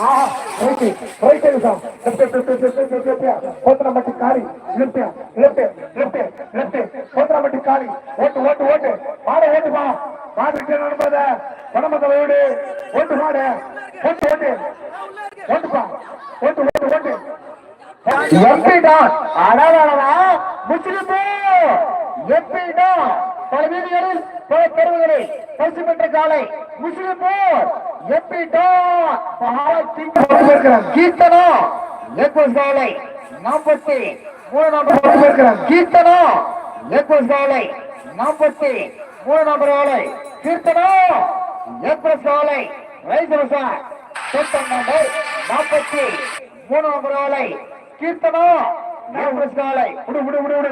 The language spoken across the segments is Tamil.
రైట్ రైట్ వెళ్తాం లెఫ్ట్ లెఫ్ట్ లెఫ్ట్ లెఫ్ట్ పోతున్న మట్టి కాలి లెఫ్ట్ లెఫ్ట్ లెఫ్ట్ లెఫ్ట్ పోతున్న మట్టి కాలి ఓటు ఓటు ఓటు பாட ஓட்டு பா. பாடிட்டு நடப்பத பணமத்த வீடு. ஓட்டு பாடு ஓட்டு ஓட்டு. ஓட்டு பா. ஓட்டு ஓட்டு ஓட்டு. எப்படிடா அடாடா முஸ்லிம் எப்படிடா பல வீதிகளில் பல தெருவுகளில் பரிசு பெற்ற காலை. முஸ்லிம் போர் எம்பி டான் பகவான் சிங் கீர்த்தனா லெக்கு சாலை நாற்பத்தி மூணு நம்பர் கீர்த்தனா லெக்கு சாலை நாற்பத்தி மூணு நம்பர் ஆலை. கீர்த்தனா லெக்கு சாலை ரைசர் சார் கூட்டம் நம்பர் நாற்பத்தி மூணு நம்பர் ஆலை. கீர்த்தனா லெக்கு சாலை. விடு விடு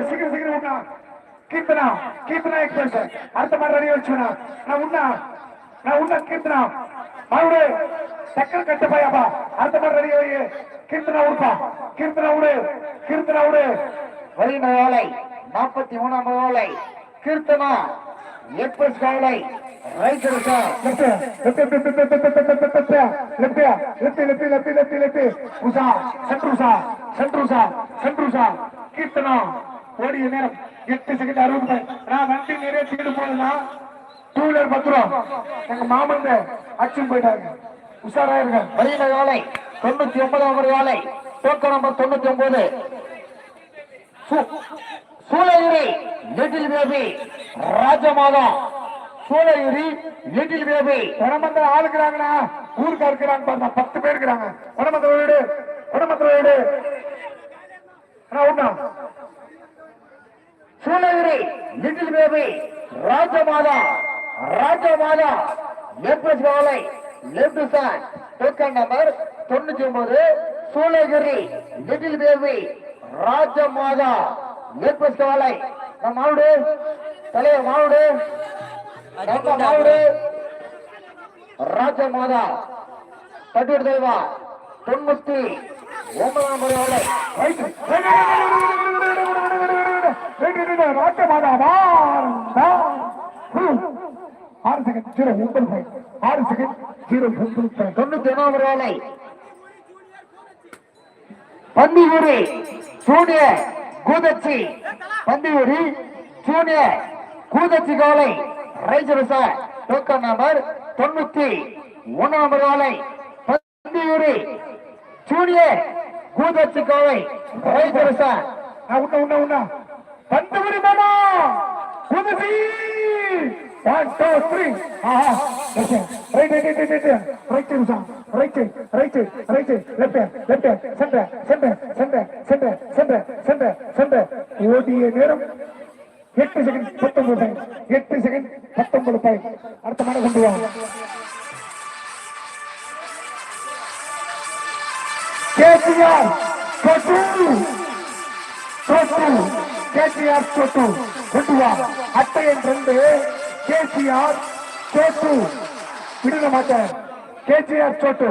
எக்ஸ்பிரஸ் அடுத்த மாதிரி வச்சுனா நான் உண்ணா. நான் உண்ணா கீர்த்தனா மறுபடி டக்கர் கட்ட பையாப்பா அடுத்த மாதிரி ரெடி வை கீர்த்தனா விடுப்பா கீர்த்தனா விடு கீர்த்தனா விடு வருகின்ற வேலை நாற்பத்தி மூணாம் வேலை கீர்த்தனா எக்ஸ்பிரஸ் காலை riser sir left left left left left left left left left left Usha சென்ட்ருஷா சென்ட்ருஷா சென்ட்ருஷா கீர்த்தனா ஓடிய நேரம் எட்டு செகண்ட் அறுபது நான் வண்டி நிறைய தீடு போகுதுன்னா டூ வீலர் பத்து ரூபா எங்க மாமன் அச்சும் போயிட்டாங்க உஷாரா இருங்க வருகின்ற வேலை. தொண்ணூத்தி ஒன்பதாம் வேலை. டோக்கன் நம்பர் தொண்ணூத்தி ஒன்பது. Soolagiri little baby Rajamata. Soolagiri little baby வடமந்திர ஆளுக்குறாங்கண்ணா ஊருக்கா இருக்கிறாங்க பாருங்க. பத்து பேர் இருக்கிறாங்க. வடமந்திர வீடு. வடமந்திர வீடு. உண்ணா சூளகிரி லிட்டில் பேபி ராஜமாதா. ராஜமாதா எப்எஸ் காலை லெப்ட் சார் டோக்கன் நம்பர் தொண்ணூத்தி ஒன்பது சூளகிரி லிட்டில் பேபி ராஜமாதா எப்எஸ் காலை நம்ம மாவுடு தலைவர் மாவுடு நம்ம மாவுடு ராஜமாதா பட்டியல் தலைவா தொண்ணூத்தி ஒன்பதாம் பருவலை ரைட் ராட்டமாதா ஆறு செகண்ட் ஜீரோ ஒன்பது பாயிண்ட் ஆறு செகண்ட் ஜீரோ ஒன்பது பாயிண்ட் தொண்ணூத்தி ஒன்னாம் வேலை. பந்தியூரி ஜூனியர் கூதச்சி. பந்தியூரி ஜூனியர் கூதச்சி காலை. ரைசர் சார் டோக்கன் நம்பர் தொண்ணூத்தி ஒன்னு நம்பர் காலை பந்தியூரி ஜூனியர் கூதச்சி காலை. ரைசர் சார் உண்ண உண்ண உண்ண. One, two, three. Aha. Right hand. Right hand, right hand, right hand. Right hand, Usam. Right hand, right hand, right hand. Left hand, left hand. Center, center, center, center, center, center, center. ஓடிய நேரம் எட்டு செகண்ட் பத்தொன்பது பாயிண்ட் எட்டு செகண்ட் பத்தொன்பது பாயிண்ட் அடுத்த மாதிரி கொண்டு வாங்க கேசிஆர் தொட்டு தொட்டு கேசிஆர் தொட்டு கொண்டு வா அட்டை என்று கேசிஆர் சோட்டு விடுங்க மாட்டேன். கேசிஆர் சோட்டு.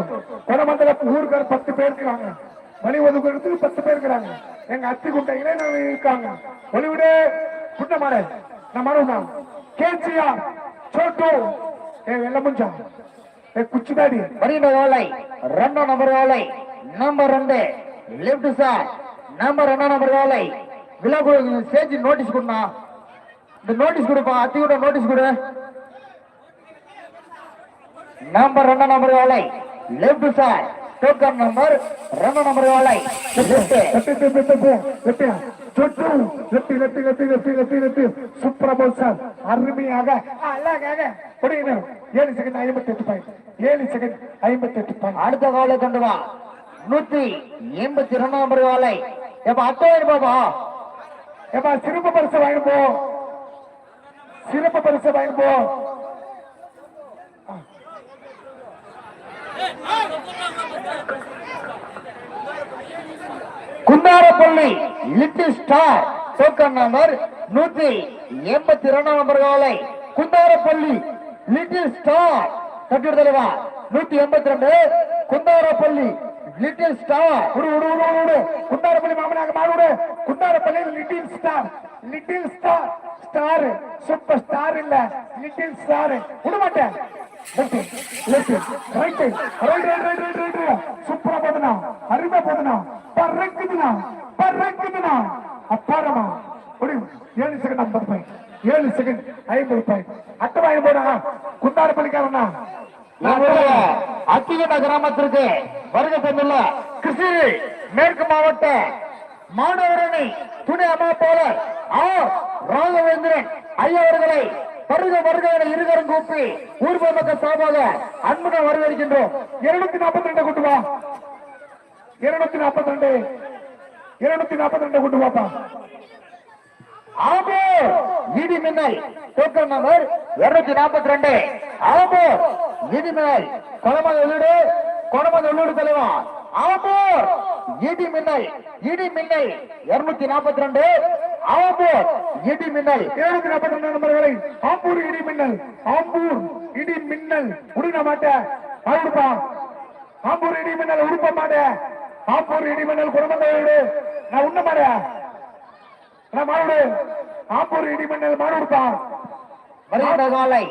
கொடமண்டல ஊருக்கார் பத்து பேர் இருக்கிறாங்க. மணி ஒதுக்குறதுக்கு பத்து பேர் இருக்கிறாங்க. எங்க அத்தி குட்டைகளே நாங்க இருக்காங்க. ஒளிவிடு. குட்ட மாட நான் மறுனா கேசிஆர் சோட்டு. ஏ வெள்ள முஞ்சா. ஏ குச்சிதாடி வருகின்ற ஓலை ரெண்டோ நம்பர் ஓலை நம்பர் ரெண்டு. Left sir. நம்பர் ரெண்டாம் நம்பர் ஓலை விழா ஸ்டேஜ் நோட்டீஸ் கொடுனா இந்த நோட்டீஸ் கொடுப்பா அத்தி கூட நோட்டீஸ் கொடு. நம்பர் ரெண்டாம் நம்பர் வேலை லெப்ட் சார் டோக்கன் நம்பர் ரெண்டு நம்பர் வேலை அருமையாக அழகாக. புரியுது? ஏழு செகண்ட் ஐம்பத்தி எட்டு பாயிண்ட் ஏழு செகண்ட் ஐம்பத்தி எட்டு பாயிண்ட் அடுத்த காலை கொண்டு வா. நூத்தி எண்பத்தி ரெண்டாம் நம்பர் வேலை எப்ப அத்தை பாபா ஏப்பா சிறப்பு பரிசு சிறப்பு பரிசு வாங்கிப்போ Kundarapalli little star token number நூத்தி எண்பத்தி இரண்டாம் நம்பர் காலை. குந்தாரப்பள்ளி லிட்டில் ஸ்டார் கட்டிட தலைவா நூத்தி எண்பத்தி ரெண்டு குந்தாரப்பள்ளி லிட்டில் ஸ்டார். விடு குண்டாரப்பள்ளி மாமனாக மாறுடு Kundarapalli little star. Little star star super star இல்ல. லிட்டில் ஸ்டார் விடமாட்டேன் சூப்பரா போதுனா அருமை போதுனா பறக்குதுனா பறக்குதுனா அப்பாரமா ஏழு செகண்ட் ஐம்பது பாயிண்ட் ஏழு செகண்ட் ஐம்பது பாயிண்ட் அட்டமா ஐம்பது குண்டார பள்ளிக்காரனா அத்திகோட்டா கிராமத்திற்கு வருகை தந்துள்ள கிருஷ்ணகிரி மேற்கு மாவட்ட மாணவரணி துணை அமைப்பாளர் ஆர் ராகவேந்திரன் ஐயா வருக வருக என இருகரம் கூப்பி ஊர் மக்கள் சார்பாக அன்புடன் வரவேற்கின்றோம். இருநூத்தி நாற்பத்தி ரெண்டு கூட்டு வா. இருநூத்தி நாற்பத்தி ரெண்டு இருநூத்தி நாற்பத்தி ரெண்டு கூட்டு வாப்பா. ஆமோ இடி மின்னல் டோக்கன் நம்பர் இருநூத்தி நாற்பத்தி ரெண்டு ஆமோ இடி மின்னல் கொலமது உள்ளூடு கொலமது உள்ளூடு தலைவா. ஆமோ இடி மின்னல் இடி மின்னல் இருநூத்தி நாற்பத்தி ரெண்டு ஆம்பூர் இடி மின்னல் இருநூத்தி நாற்பத்தி நம்பர்களை ஆம்பூர் இடி மின்னல் ஆம்பூர் இடி மின்னல் உடுன மாட்டேன் அழுப்பா ஆம்பூர் இடி மின்னல் உடுப்ப மாட்டேன் ஆம்பூர் இடி மின்னல் குடும்பங்களோடு நான் உண்ண மாட்டேன் நான் மாடு ஆம்பூர் இடி மின்னல் மாடு உடுப்பா வருகின்ற காலை.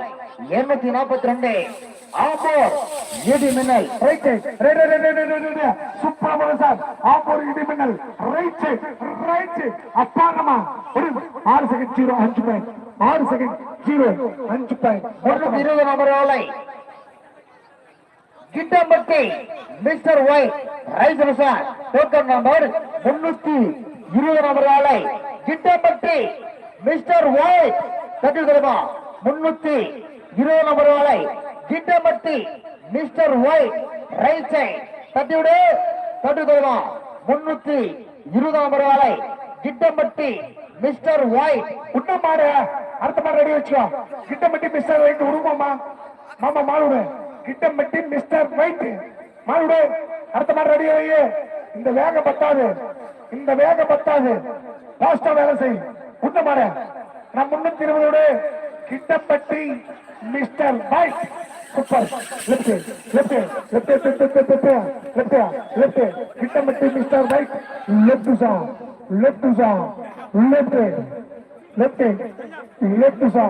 இருநூத்தி நாற்பத்தி ரெண்டு. ஆமோர் இடி மின்னல் right right right right right சூப்பரா சார் ஆம்பூர் இடி மின்னல் ரைட் ரைட் அப்பாரமா ஒரு ஆறு செகண்ட் ஜீரோ அஞ்சு பாயிண்ட் ஆறு செகண்ட் ஜீரோ அஞ்சு பாயிண்ட் முன்னூத்தி இருபது நம்பர் வேலை Kittampatti mister Y riser sir. Token number முன்னூத்தி இருபது நம்பர் வேலை கிட்டம்பட்டி மிஸ்டர் ஒய். தட்டி தெரியுமா முன்னூத்தி இருபது நம்பர் வாழை Kittampatti mister Y right side. தட்டி விடு தட்டி முன்னூத்தி இருபது நம்பர் வாழை கிட்டம்பட்டி மிஸ்டர் ஒய் உன்ன மாடு. அடுத்த மாடு ரெடி வச்சுக்கோ. கிட்டமட்டி மிஸ்டர் ஒயிட் உருவமா மாமா மாலுடு கிட்டமட்டி மிஸ்டர் வைட். மாலுடு அடுத்த மாடு ரெடி வை இந்த வேகம் பத்தாது. இந்த வேகம் பத்தாது. பாஸ்டா வேலை செய். உன்ன மாடு. நான் முன்னூத்தி இருபதோடு Kittampatti mister white super left left left left left left left Kittampatti mister white left சா லெஃப்ட் சா லெஃப்ட் லெஃப்ட் லெஃப்ட் சா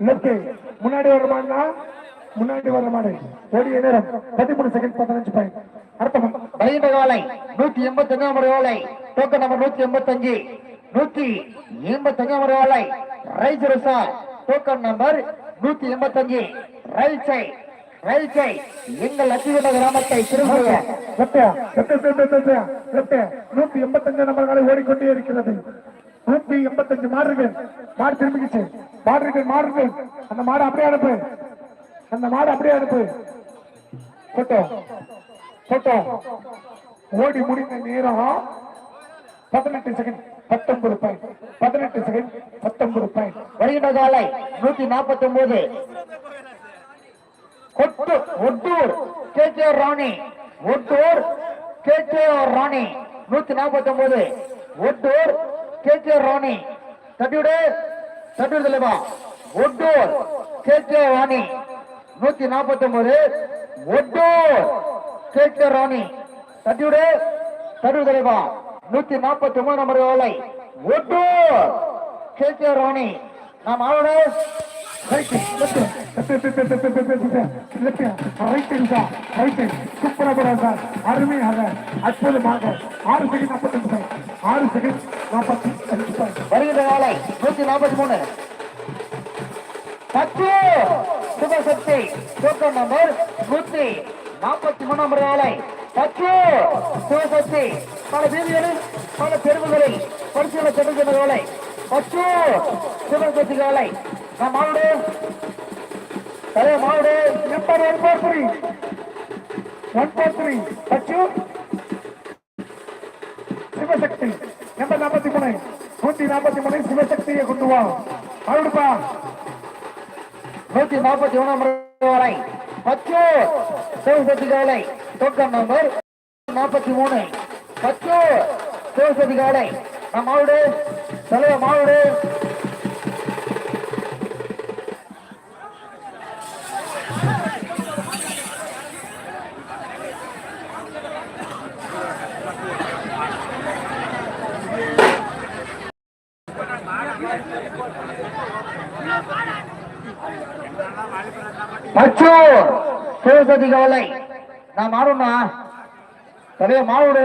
லெஃப்ட் முன்னாடி வர முன்னாடி வர மாடு ஓடிய நேரம் பதிமூணு செகண்ட் பதினஞ்சு பாயிண்ட் அர்த்தம் வருகின்ற காலை நூத்தி எண்பத்தி அஞ்சு நம்பர் டோக்கன் நம்பர் நூத்தி எண்பத்தி அஞ்சு நூத்தி எண்பத்தி அஞ்சு நம்பர் ரைஸ் ரசா டோக்கன் நம்பர் நூத்தி எண்பத்தஞ்சு. அஞ்சு ரயில் சைட் ரயில் சைட் எங்கள் லட்சிய கிராமத்தை திரும்புக நூத்தி எண்பத்தஞ்சு நம்பர்களை ஓடிக்கொண்டே இருக்கிறது. நூத்தி எண்பத்தஞ்சு மாடுகள் மாடு திரும்பிக்கிச்சு. மாடுகள் மாடுகள். அந்த மாடு அப்படியே அனுப்பு. அந்த மாடு அப்படியே அனுப்பு. போட்டோ போட்டோ ஓடி முடிந்த நேரம் பதினெட்டு செகண்ட் பத்தொன்பது பாயிண்ட் பதினெட்டு செகண்ட் பத்தொன்பது பாயிண்ட் வருகின்ற காலை நூத்தி நாற்பத்தி ஒன்பது கொட்டு Ottur K K Rani. Ottur K K Rani. நூத்தி நாற்பத்தி ஒன்பது ஒட்டூர் கே கே ராணி. தட்டிவிடு தட்டிவிடு தலைவா. Ottur K K Rani. நூத்தி நாற்பத்தி ஒன்பது ஒட்டூர் கே கே ராணி. தட்டிவிடு தட்டிவிடு தலைவா. நூத்தி நாற்பத்தி மூணு நம்பர் ஓலை ஒட்டூர். கே கே ராணி நாம் ஆளோட அற்புதமாக ஆறு செகண்ட் நாற்பத்தி ஆறு செகண்ட் நாற்பத்தி அஞ்சு பாயிண்ட் நூத்தி நாற்பத்தி மூணு பத்து சிவசக்தி டோக்கன் நம்பர் நூத்தி நாற்பத்தி மூணு நம்பர் நாளை பத்து சிவசக்தி பல வீதிகளில் பல தெருவுகளில் பரிசுகளை சென்ற வேலை பத்து சிவசக்தி வேலை நம் மாவுடு சரி மாவுடு number one four three one four three பச்சு. சிவசக்தி நம்பர் நாற்பத்தி மூணு. நூத்தி நாற்பத்தி மூணு சிவசக்தியை கொண்டு வா. அவருப்பா நூத்தி நாற்பத்தி ஒண்ணாம் வரை பத்து சிவசக்தி காலை டோக்கன் நம்பர் நாற்பத்தி மூணு. பத்து. சிவசக்தி காலை மாவுடு. தலைவ மாவுடு. பச்சு சிவசக்தி காலை நான் மாறுண்ணா தலைய மாவுடு.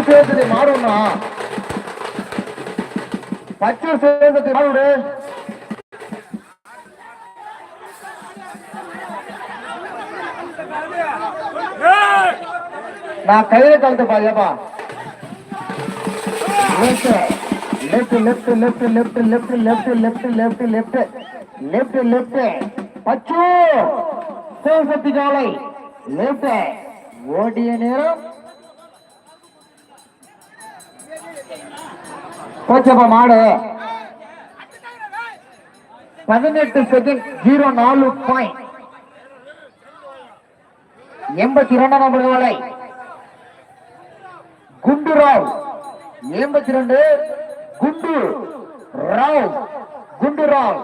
மாடுனா பச்சை சேர்ந்து மாடு நான் கையில கலந்து பாருப்பா left left left left left left left left left left left பச்சு சிவசக்தி காலை லெஃப்ட் ஓடிய நேரம் போச்சப்பா மாடு. பதினெட்டு செகண்ட் ஜீரோ நாலு பாயிண்ட் எண்பத்தி இரண்டாம் நம்பர் வலை. குண்டு ராவ். எண்பத்தி ரெண்டு குண்டு ராவ். குண்டு ராவ்.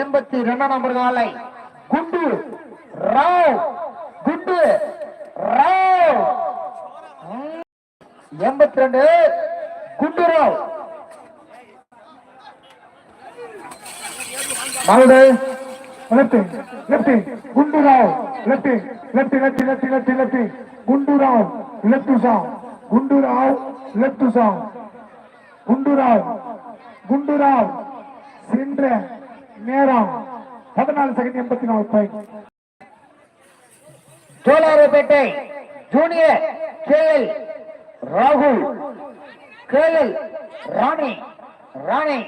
எண்பத்தி இரண்டாம் நம்பர் வலை. குண்டு ராவ். குண்டு ராவ். எண்பத்தி ரெண்டு குண்டு ராவ். மறுபடி left left Gundu Rao left left left left left left Gundu Rao left குண்டு ராவ் லெப்ட் சாங் குண்டு ராவ் குண்டு ராவ் சென்ற நேரம் பதினாலு செகண்ட் எண்பத்தி நாலு point Jolarpettai junior K L ராகுல் K L Rani Rani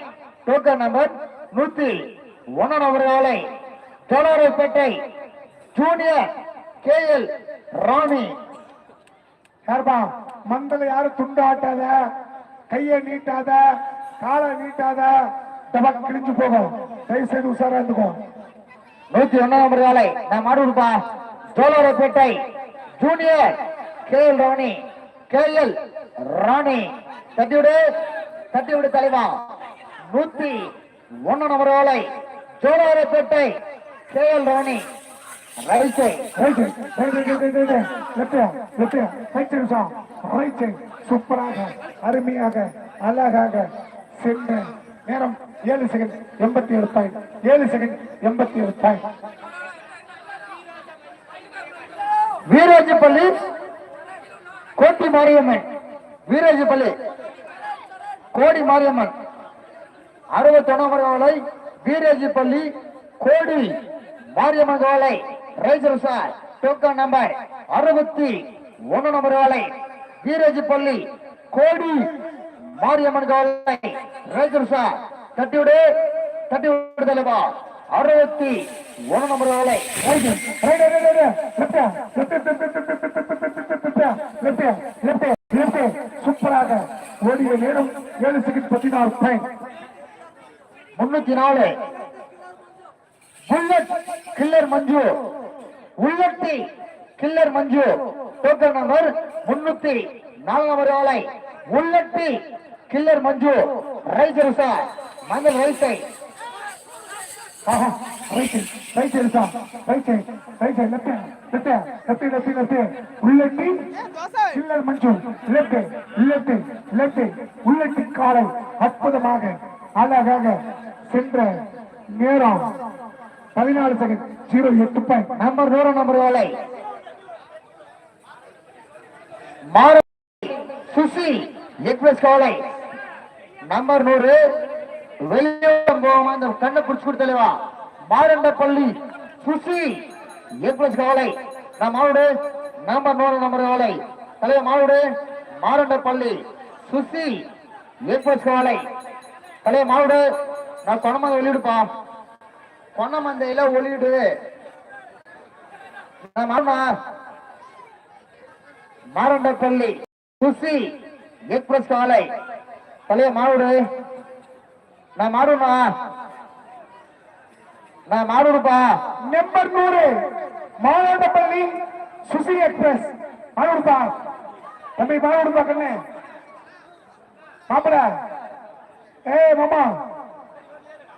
token number நூத்தி மோனன் அவர்களை Jolarpettai junior K L Rani. சார்பா மந்தல யாரும் துண்டாட்டாத கையை நீட்டாத காலை நீட்டாத டபக் கிழிஞ்சு போகும். கை செய்து உசாரா இருந்துக்கும் நூத்தி ஒன்னாம் விரலை நான் மாடுபா Jolarpettai junior K L Rani K L Rani. தட்டிவிடு தட்டிவிடு தலைவா. நூத்தி ஒன்னு நம்பர் வேலை சோலாரப்பேட்டை சேவல் ராணி ரைட் சைட் சூப்பராக அருமையாக அழகாக சென்ற நேரம் ஏழு செகண்ட் எண்பத்தி ஏழு பாயிண்ட் ஏழு செகண்ட் எண்பத்தி ஏழு பாயிண்ட் வீராஜப்பள்ளி கோட்டி மாரியம்மன் வீராஜப்பள்ளி கோடி மாரியம்மன் அறுபத்தி ஒன்னாம் வீராஜப்பள்ளி கோடி மாரியம்மன் காலை ரைசர் சார் டோக்கன் நம்பர் அறுபத்தி ஒன்னு நம்பர் காலை பள்ளி கோடி மாரியம்மன் காலை ரைசர் சார் தட்டிவிடு தட்டிவிடு தலைவா அறுபத்தி ஒன்னு நம்பர் காலை சூப்பராக ஓடிய நேரம் ஏழு செகண்ட் பதினாறு பாயிண்ட் முன்னூத்தி நாலு. Bullet killer Manju Ullatti killer Manju token number முன்னூத்தி நாலு நம்பர் ஆலை Ullatti killer Manju riser sir மஞ்சள் ரைசை உள்ளட்டி காலை அற்புதமாக அழகாக சென்ற நேரம். பதினாலு செகண்ட் ஜீரோ எட்டு பாயிண்ட் நம்பர் நூறு நம்பர் ஆலை மாற சுசி எக்ஸ்பிரஸ் கவலை நம்பர் நூறு. வெளியே போகாம அந்த கண்ணை குடிச்சு கொடுத்தலைவா மாரண்ட பள்ளி சுசி எக்ஸ்பிரஸ் காலை நான் மாவுடு. நம்பர் நூறு நம்பர் வேலை தலைவர் மாவுடு. மாரண்ட பள்ளி சுசி எக்ஸ்பிரஸ் கவலை தலைவர் மாவுடு. நான் கொணமந்த ஒளிடுப்பா கொணமந்தையில ஒளிடு நான் மாரண்டப்பள்ளி சுசி எக்ஸ்பிரஸ் காலை. பழைய மாவுடு. நான் மாறுமா நான் மாடுப்பா நம்பர் நூறு மாவட்டப்பள்ளி சுசி எக்ஸ்பிரஸ் மாவட்டப்பா தம்பி மாவட்டப்பா கண்ணு. மாப்பிட ஏ மாமா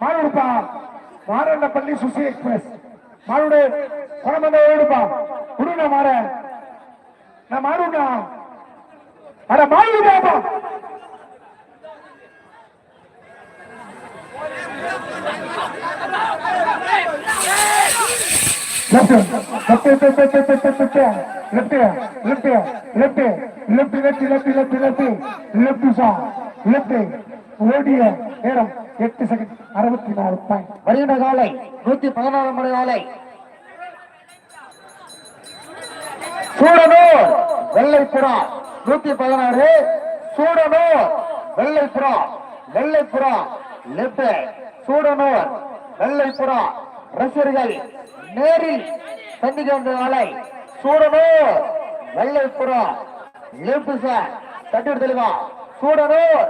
மாவட்டப்பா மாரண்டப்பள்ளி சுசி எக்ஸ்பிரஸ் மாடுடு குணமந்த ஓடுப்பா குடுண்ணா மாற நான் மாடுண்ணா அட மாடு பாப்பா left, left, left, left, left, left, left, left, ஓடிய நேரம் எட்டு செகண்ட் அறுபத்தி நாலு பாயிண்ட் வருகின்ற காலை நூத்தி பதினாறு மணி காலை சூடனூர் வெள்ளைப்புறா. நூத்தி பதினாறு சூடனூர் வெள்ளைப்புறா. வெள்ளைப்புறா லெப்ட் சூடனூர் வெள்ளைப்புறா. ரசிகர்கள் நேரில் சந்திக்க வந்த காலை சூடனூர் வெள்ளைப்புறா. Left sir. தட்டி தெளிவா. சூடனூர்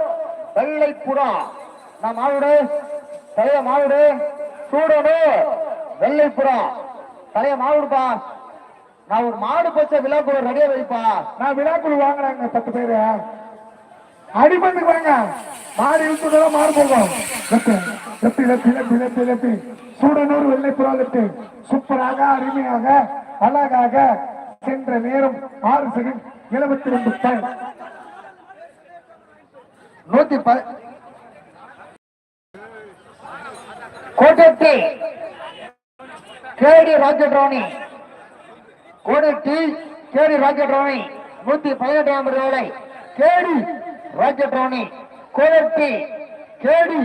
வெள்ளைப்புறா. நான் மாவுடு? தலைய மாவுடு? சூடனூர் வெள்ளைப்புறா. தலைய மாவுடுப்பா நான் ஒரு மாடு பச்சை விழாக்குழு ரெடியா வைப்பா. நான் விழாக்குழு வாங்குறாங்க பத்து பேரு. அடிபட்டு வாங்க. மாடு இழுத்துதான் மாறு போகும். Left left left left left Soodanur வெள்ளைப்புறா left சூப்பராக அருமையாக அழகாக சென்ற நேரம் ஆறு செகண்ட் எழுபத்தி ரெண்டு டைம் நூத்தி ப கோட்டட்டி கேடி ராக்கெட் ராணி கோடட்டி கேடி ராக்கெட் ராணி நூத்தி பதினெட்டாம் ரூபாய் கேடி rocket Rani கோடட்டி KD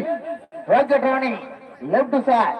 rocket Rani left sir